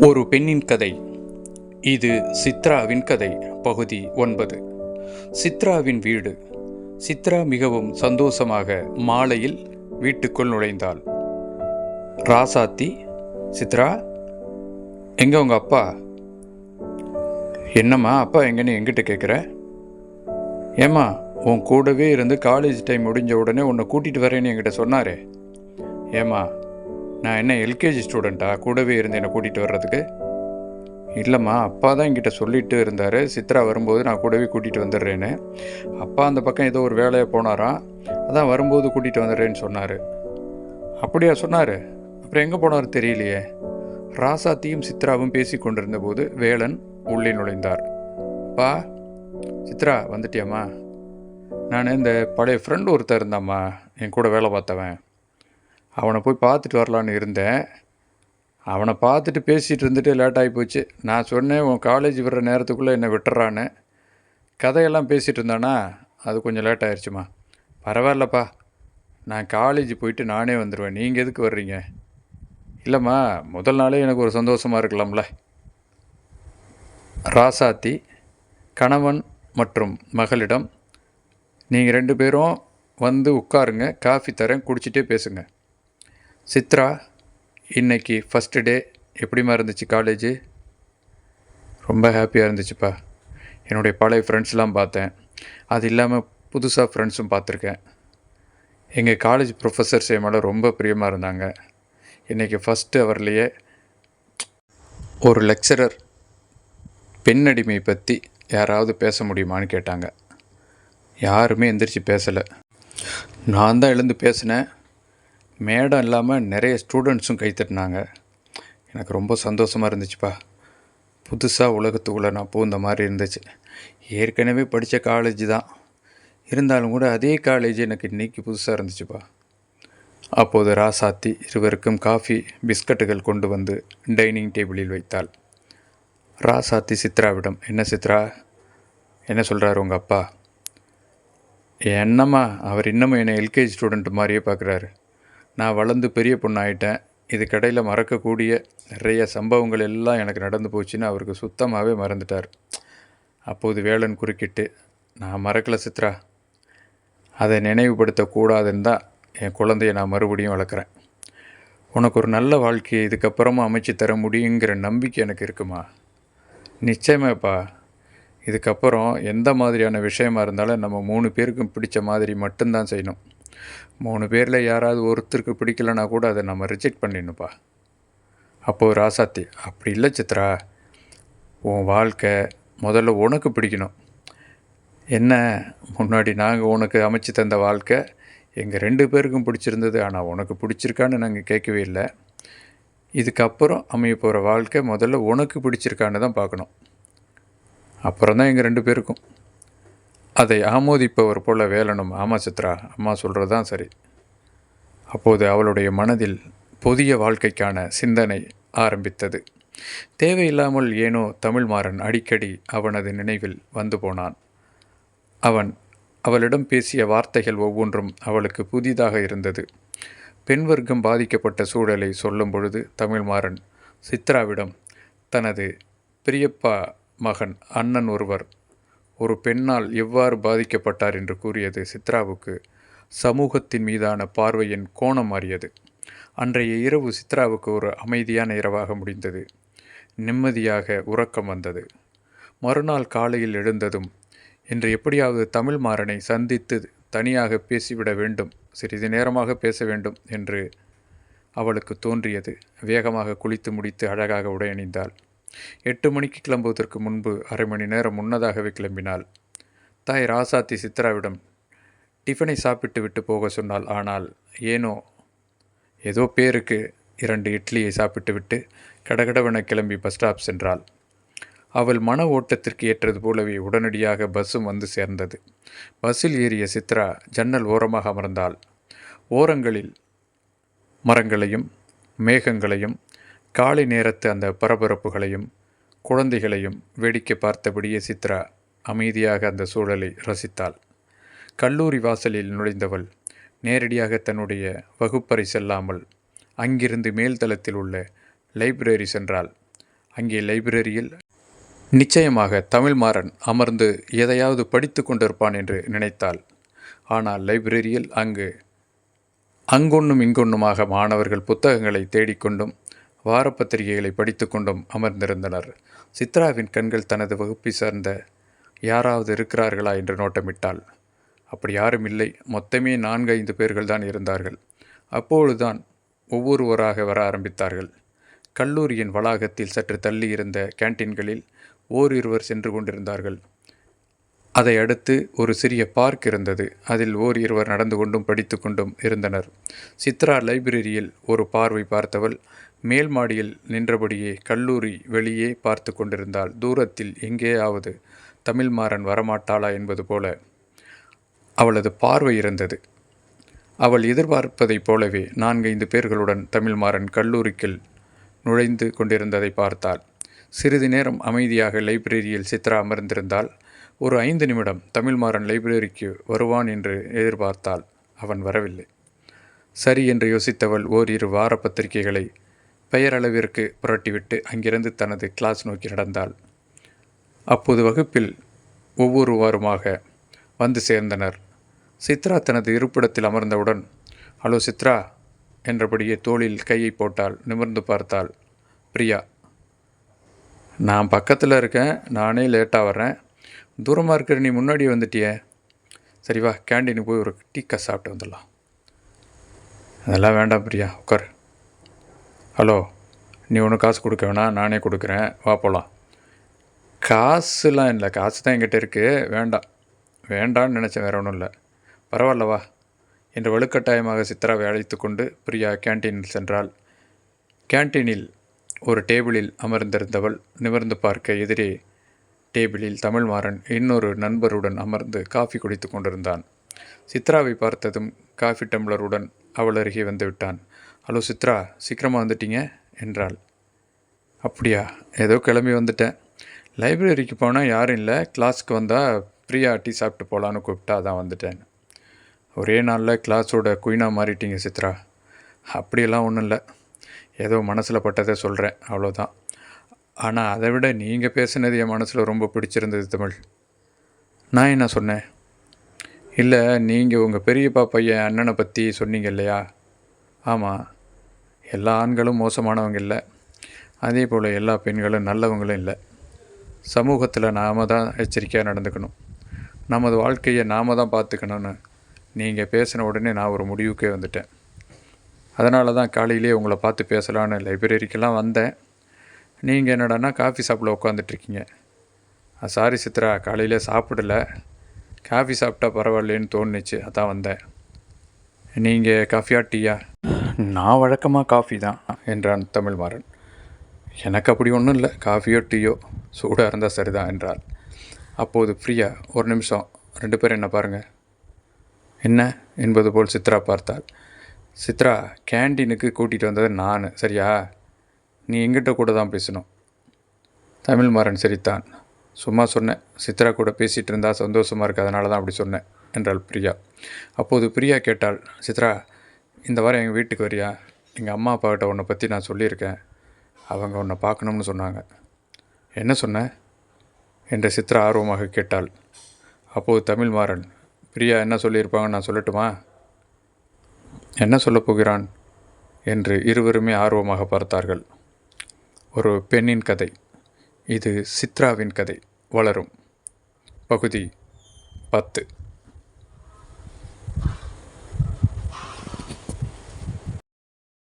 ஒரு பெண்ணின் கதை. இது சித்ராவின் கதை பகுதி ஒன்பது. சித்ராவின் வீடு. சித்ரா மிகவும் சந்தோஷமாக மாலையில் வீட்டுக்குள் நுழைந்தாள். ராசாத்தி சித்ரா எங்க உங்க அப்பா? என்னம்மா அப்பா எங்கன்னு எங்கிட்ட கேட்குற ஏம்மா உன் கூடவே இருந்து காலேஜ் டைம் முடிஞ்ச உடனே உன்னை கூட்டிகிட்டு வரேன்னு என்கிட்ட சொன்னாரே. ஏம்மா நான் என்ன எல்கேஜி ஸ்டூடெண்ட்டா கூடவே இருந்து என்னை கூட்டிகிட்டு வர்றதுக்கு? இல்லைம்மா அப்பா தான் என்கிட்ட சொல்லிட்டு இருந்தார். சித்ரா வரும்போது நான் கூடவே கூட்டிகிட்டு வந்துடுறேன்னு. அப்பா அந்த பக்கம் ஏதோ ஒரு வேலையை போனாராம். அதான் வரும்போது கூட்டிகிட்டு வந்துடுறேன்னு சொன்னார். அப்படியா சொன்னார்? அப்புறம் எங்கே போனார் தெரியலையே. ராசாத்தியும் சித்ராவும் பேசி கொண்டிருந்த போது வேலன் உள்ளே நுழைந்தார். பா சித்ரா வந்துட்டியாம்மா? நான் இந்த பழைய ஃப்ரெண்டு ஒருத்தர் இருந்தாம்மா என் கூட வேலை பார்த்தவன். அவனை போய் பார்த்துட்டு வரலான்னு இருந்தேன். அவனை பார்த்துட்டு பேசிகிட்டு இருந்துட்டு லேட் ஆகி போச்சு. நான் சொன்னேன் உன் காலேஜ் விடுற நேரத்துக்குள்ளே என்னை விட்டுறான்னு. கதையெல்லாம் பேசிகிட்டு இருந்தானா? அது கொஞ்சம் லேட் ஆயிடுச்சுமா பரவாயில்லப்பா. நான் காலேஜ் போயிட்டு நானே வந்துடுவேன் நீங்கள் எதுக்கு வர்றீங்க? இல்லைம்மா முதல் நாளே எனக்கு ஒரு சந்தோஷமாக இருக்கலாம்ல. ராசாத்தி கணவன் மற்றும் மகளிடம் நீங்கள் ரெண்டு பேரும் வந்து உட்காருங்க. காஃபி தரேன். குடிச்சிட்டே பேசுங்கள் சித்ரா இன்னைக்கு ஃபஸ்ட்டு டே எப்படிம்மா இருந்துச்சு காலேஜு ரொம்ப ஹாப்பியாக இருந்துச்சுப்பா. என்னுடைய பழைய ஃப்ரெண்ட்ஸ்லாம் பார்த்தேன். அது இல்லாமல் புதுசாக ஃப்ரெண்ட்ஸும் பார்த்துருக்கேன். எங்கள் காலேஜ் ப்ரொஃபஸர்ஸ் என் மேலே ரொம்ப பிரியமாக இருந்தாங்க. இன்றைக்கி ஃபஸ்ட்டு அவர்லேயே ஒரு லெக்சரர் பெண்ணடிமை பற்றி யாராவது பேச முடியுமான்னு கேட்டாங்க. யாருமே எந்திரிச்சு பேசலை. நான் தான் எழுந்து பேசினேன். மேடம் இல்லாமல் நிறைய ஸ்டூடெண்ட்ஸும் கைத்தட்டினாங்க எனக்கு ரொம்ப சந்தோஷமாக இருந்துச்சுப்பா. புதுசாக உலகத்துக்குள்ளே நான் பூந்த மாதிரி இருந்துச்சு. ஏற்கனவே படித்த காலேஜ் தான். இருந்தாலும் கூட அதே காலேஜ் எனக்கு இன்னைக்கு புதுசாக இருந்துச்சுப்பா. அப்போது ராசாத்தி இருவருக்கும் காஃபி பிஸ்கட்டுகள் கொண்டு வந்து டைனிங் டேபிளில் வைத்தாள். ராசாத்தி சித்ராவிடம் என்ன சித்ரா? என்ன சொல்கிறாரு உங்கள் அப்பா? என்னம்மா அவர் இன்னமும் என்னை எல்கேஜி ஸ்டூடெண்ட் மாதிரியே பார்க்குறாரு. நான் வளர்ந்து பெரிய பொண்ணாயிட்டேன். இதுக்கடையில் மறக்கக்கூடிய நிறைய சம்பவங்கள் எல்லாம் எனக்கு நடந்து போச்சுன்னு அவருக்கு சுத்தமாகவே மறந்துட்டார். அப்போது வேலன் குறுக்கிட்டு நான் மறக்கல சித்ரா. அதை நினைவுபடுத்தக்கூடாதுன்னு தான் என் குழந்தைய நான் மறுபடியும் வளர்க்குறேன். உனக்கு ஒரு நல்ல வாழ்க்கையை இதுக்கப்புறமா அமைச்சு தர முடியுங்கிற நம்பிக்கை எனக்கு இருக்குமா? நிச்சயமாப்பா. இதுக்கப்புறம் எந்த மாதிரியான விஷயமா இருந்தாலும் நம்ம மூணு பேருக்கும் பிடிச்ச மாதிரி மட்டும்தான் செய்யணும். மூணு பேரில் யாராவது ஒருத்தருக்கு பிடிக்கலனா கூட அதை நம்ம ரிஜெக்ட் பண்ணிடணுப்பா அப்போது ராசாத்தி அப்படி இல்லை சித்ரா உன் வாழ்க்கை முதல்ல உனக்கு பிடிக்கணும். என்ன முன்னாடி நாங்கள் உனக்கு அமைச்சு தந்த வாழ்க்கை எங்கள் ரெண்டு பேருக்கும் பிடிச்சிருந்தது ஆனால் உனக்கு பிடிச்சிருக்கான்னு நாங்கள் கேட்கவே இல்லை. இதுக்கப்புறம் அமைய போகிற வாழ்க்கை முதல்ல உனக்கு பிடிச்சிருக்கான்னு தான் பார்க்கணும். அப்புறம் தான் எங்கள் ரெண்டு பேருக்கும். அதை ஆமோதிப்பவர் போல வேலனும் ஆமா சித்ரா அம்மா சொல்கிறது தான் சரி. அப்போது அவளுடைய மனதில் புதிய வாழ்க்கைக்கான சிந்தனை ஆரம்பித்தது. தேவையில்லாமல் ஏனோ தமிழ்மாறன் அடிக்கடி அவனது நினைவில் வந்து போனான். அவன் அவளிடம் பேசிய வார்த்தைகள் ஒவ்வொன்றும் அவளுக்கு புதிதாக இருந்தது. பெண் வர்க்கம் பாதிக்கப்பட்ட சூழலை சொல்லும் பொழுது தமிழ்மாறன் சித்ராவிடம் தனது பிரியப்பா மகன் அண்ணன் ஒருவர் ஒரு பெண்ணால் எவ்வாறு பாதிக்கப்பட்டார் என்று கூறியது சித்ராவுக்கு சமூகத்தின் மீதான பார்வையின் கோணம் மாறியது. அன்றைய இரவு சித்ராவுக்கு ஒரு அமைதியான இரவாக முடிந்தது. நிம்மதியாக உறக்கம் வந்தது. மறுநாள் காலையில் எழுந்ததும் இன்று எப்படியாவது தமிழ் மாறனை சந்தித்து தனியாக பேசிவிட வேண்டும் சிறிது நேரமாக பேச வேண்டும் என்று அவளுக்கு தோன்றியது. வேகமாக குளித்து முடித்து அழகாக உடையணிந்தாள் எட்டு மணிக்கு கிளம்புவதற்கு முன்பு அரை மணி நேரம் முன்னதாகவே கிளம்பினாள். தாய் ராசாத்தி சித்ராவிடம் டிஃபனை சாப்பிட்டு விட்டு போக சொன்னாள். ஆனால் ஏனோ ஏதோ பேருக்கு இரண்டு இட்லியை சாப்பிட்டு விட்டு கடகடவென கிளம்பி பஸ் ஸ்டாப் சென்றாள். அவள் மன ஓட்டத்திற்கு ஏற்றது போலவே உடனடியாக பஸ்ஸும் வந்து சேர்ந்தது. பஸ்ஸில் ஏறிய சித்ரா ஜன்னல் ஓரமாக அமர்ந்தாள். ஓரங்களில் மரங்களையும் மேகங்களையும் காலை நேரத்து அந்த பரபரப்புகளையும் குழந்தைகளையும் வேடிக்கை பார்த்தபடியே சித்ரா அமைதியாக அந்த சூழலை ரசித்தாள். கல்லூரி வாசலில் நுழைந்தவள் நேரடியாக தன்னுடைய வகுப்பறை செல்லாமல் அங்கிருந்து மேல்தளத்தில் உள்ள லைப்ரரி சென்றாள். அங்கே லைப்ரரியில் நிச்சயமாக தமிழ்மாறன் அமர்ந்து எதையாவது படித்து கொண்டிருப்பான் என்று நினைத்தாள். ஆனால் லைப்ரரியில் அங்கு அங்கொன்னும் இங்கொன்னுமாக மாணவர்கள் புத்தகங்களை தேடிக்கொண்டும் வாரப்பத்திரிகைகளை படித்து கொண்டும் அமர்ந்திருந்தனர். சித்ராவின் கண்கள் தனது வகுப்பை சார்ந்த யாராவது இருக்கிறார்களா என்று நோட்டமிட்டாள். அப்படி யாரும் இல்லை. மொத்தமே நான்கு ஐந்து பேர்கள் தான் இருந்தார்கள். அப்பொழுதுதான் ஒவ்வொருவராக வர ஆரம்பித்தார்கள். கல்லூரியின் வளாகத்தில் சற்று தள்ளி இருந்த கேன்டீன்களில் ஓரிருவர் சென்று கொண்டிருந்தார்கள். அதை அடுத்து ஒரு சிறிய பார்க் இருந்தது. அதில் ஓர் இருவர் நடந்து கொண்டும் படித்து கொண்டும் இருந்தனர். சித்ரா லைப்ரரியில் ஒரு பார்வை பார்த்தவள் மேல் மாடியில் நின்றபடியே கல்லூரி வெளியே பார்த்து கொண்டிருந்தாள். தூரத்தில் எங்கேயாவது தமிழ்மாறன் வரமாட்டாளா என்பது போல அவளது பார்வை இருந்தது. அவள் எதிர்பார்ப்பதைப் போலவே நான்கைந்து பேர்களுடன் தமிழ்மாறன் கல்லூரிக்குள் நுழைந்து கொண்டிருந்ததை பார்த்தாள். சிறிது நேரம் அமைதியாக லைப்ரரியில் சித்ரா அமர்ந்திருந்தால் ஒரு ஐந்து நிமிடம் தமிழ்மாறன் லைப்ரரிக்கு வருவான் என்று எதிர்பார்த்தாள். அவன் வரவில்லை. சரி என்று யோசித்தவள் ஓரிரு வார பத்திரிகைகளை பெயரளவிற்கு புரட்டிவிட்டு அங்கிருந்து தனது கிளாஸ் நோக்கி நடந்தாள். அப்போது வகுப்பில் ஒவ்வொருவாருமாக வந்து சேர்ந்தனர். சித்ரா தனது இருப்பிடத்தில் அமர்ந்தவுடன் ஹலோ சித்ரா என்றபடியே தோளில் கையை போட்டால் நிமிர்ந்து பார்த்தாள் பிரியா. நான் பக்கத்தில் இருக்கேன். நானே லேட்டாக வர்றேன். தூரமாக இருக்கிற நீ முன்னாடி வந்துட்டியே. சரிவா கேண்டீனுக்கு போய் ஒரு டீக்கா சாப்பிட்டு வந்துடலாம். அதெல்லாம் வேண்டாம் பிரியா உட்கார். ஹலோ நீ ஒன்றும் காசு கொடுக்க வேணாம் நானே கொடுக்குறேன். வா போகலாம் காசுலாம் இல்லை. காசு தான் என்கிட்ட இருக்குது வேண்டாம். வேண்டான்னு நினச்சேன் வேற ஒன்றும் இல்லை. பரவாயில்லவா என்று வலுக்கட்டாயமாக சித்ரா அழைத்து கொண்டு பிரியா கேன்டீனில் சென்றாள். கேன்டீனில் ஒரு டேபிளில் அமர்ந்திருந்தவள் நிமிர்ந்து பார்க்க எதிரே டேபிளில் தமிழ்மாறன் இன்னொரு நண்பருடன் அமர்ந்து காஃபி குடித்து கொண்டிருந்தான். சித்ராவை பார்த்ததும் காஃபி டம்ளருடன் அவள் அருகே வந்துவிட்டான் ஹலோ சித்ரா சீக்கிரமாக வந்துட்டீங்க என்றாள். அப்படியா ஏதோ கிளம்பி வந்துட்டேன். லைப்ரரிக்கு போனால் யாரும் இல்லை. கிளாஸ்க்கு வந்தால் ஃப்ரீயாக டீ சாப்பிட்டு போகலான்னு கூப்பிட்டா தான் வந்துட்டேன். ஒரே நாளில் கிளாஸோட குயினாக மாறிட்டீங்க சித்ரா. அப்படியெல்லாம் ஒன்றும் இல்லை. ஏதோ மனசில் பட்டதை சொல்கிறேன் அவ்வளோதான் ஆனால் அதை விட நீங்கள் பேசுனது என் மனசில் ரொம்ப பிடிச்சிருந்தது தமிழ். நான் என்ன சொன்னேன்? இல்லை நீங்கள் உங்கள் பெரியப்பா பையன் அண்ணனை பற்றி சொன்னீங்க இல்லையா? ஆமாம் எல்லா ஆண்களும் மோசமானவங்க இல்லை. அதே போல் எல்லா பெண்களும் நல்லவங்களும் இல்லை. சமூகத்தில் நாம் தான் எச்சரிக்கையாக நடந்துக்கணும். நமது வாழ்க்கையை நாம் தான் பார்த்துக்கணுன்னு நீங்கள் பேசின உடனே நான் ஒரு முடிவுக்கே வந்துட்டேன். அதனால தான் காலையிலேயே உங்களை பார்த்து பேசலான்னு லைப்ரரிக்கெல்லாம் வந்தேன். நீங்கள் என்னடான்னா காஃபி ஷாப்பில் உட்காந்துட்ருக்கீங்க சாரி சித்ரா காலையில் சாப்பிடல. காஃபி சாப்பிட்டா பரவாயில்லேன்னு தோணுச்சு அதான் வந்தேன். நீங்கள் காஃபியா டீயா? நான் வழக்கமாக காஃபி தான் என்றான் தமிழ்மாறன். எனக்கு அப்படி ஒன்றும் இல்லை காஃபியோ டீயோ சூடாக இருந்தால் சரிதான் என்றாள். அப்போது ஃப்ரீயா ஒரு நிமிஷம் ரெண்டு பேரும் என்ன பாருங்கள் என்ன? என்பது போல் சித்ரா பார்த்தாள். சித்ரா கேண்டீனுக்கு கூட்டிகிட்டு வந்தது நான் சரியா? நீ எங்கிட்ட கூட தான் பேசணும். தமிழ்மாறன் சிரித்தான். சும்மா சொன்னேன் சித்ரா கூட பேசிகிட்டு இருந்தால் சந்தோஷமாக இருக்குது அதனால தான் அப்படி சொன்னேன் என்றாள் பிரியா. அப்போது பிரியா கேட்டாள் சித்ரா இந்த வாரம் எங்கள் வீட்டுக்கு வரியா? எங்கள் அம்மா அப்பாக்கிட்ட உன்னை பற்றி நான் சொல்லியிருக்கேன். அவங்க உன்னை பார்க்கணும்னு சொன்னாங்க. என்ன சொன்ன? என்று சித்ரா ஆர்வமாக கேட்டாள். அப்போது தமிழ் மாறன் பிரியா என்ன சொல்லியிருப்பாங்க நான் சொல்லட்டுமா? என்ன சொல்லப் போகிறான்? என்று இருவருமே ஆர்வமாக பார்த்தார்கள். ஒரு பெண்ணின் கதை. இது சித்ராவின் கதை. வளரும். பகுதி பத்து.